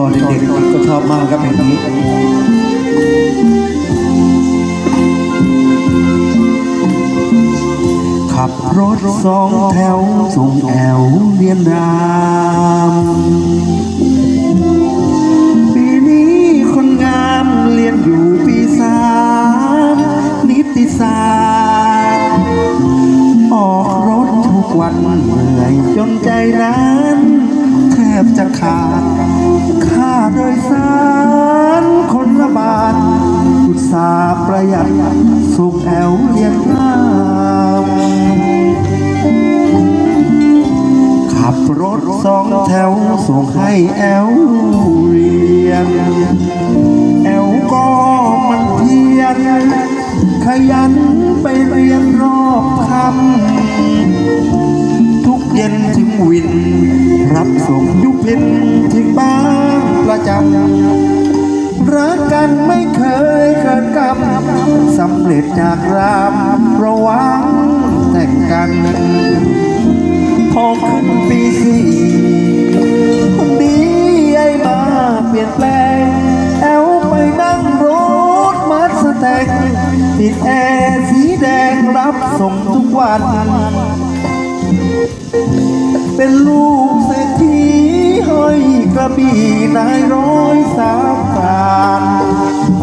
ตอนเด็กๆก็ชอบมากครับเพลงนี้ขับรถสองแถวส่งแอวเรียนรามปีนี้คนงามเรียนอยู่ปีสามนิติศาสตร์ออกรถทุกวันเหนื่อยจนใจนั้น แอวเรียนแอวก็มันเพียรขยันไปเรียนรอบคำทุกเย็นถึงวิน รับส่งยุพินถึงบ้านประจำรักกันไม่เคยเกินกำสำเร็จจากรามระวังแต่งกัน แอร์สีแดงรับส่งทุกวัน เป็นลูกเศรษฐีห้อยกระบี่นายร้อยสามการ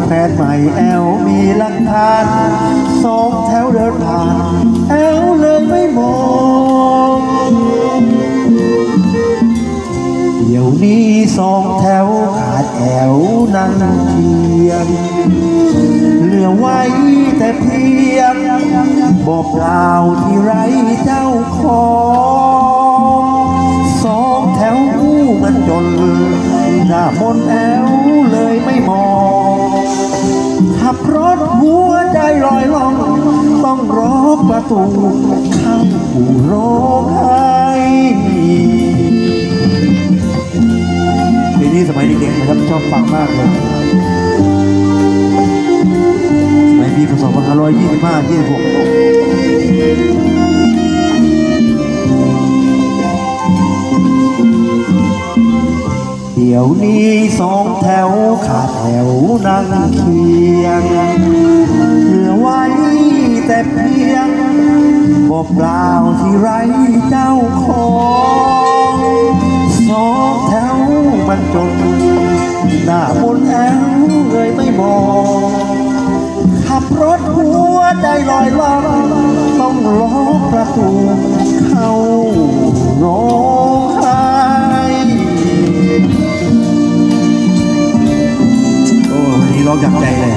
แฟนใหม่แอลมีหลักฐานสองแถวเดินผ่านแอลเลยไม่มองเดี๋ยวนี้สองแถวขาดแอวนั่งเทียงเหลือว เพียงบอกล่าวที่ไรเจ้าของสองแถวมันจนหน้ามนแอวเลยไม่มองขับรถหัวใจลอยล่อง ต้องรอประตูเข้าอู่ร้องไห้เพลงนี้สมัยเด็กๆนะครับชอบฟังมากเลย ปีพศ2525 26เดี๋ยวนี้สองแถวขาดแถวนั่งเคียง เหลือไว้แต่เพียงบอกเปล่าที่ไรเจ้าของ เขาร้องไห้โอ้วันนี้ร้องจากใจเลย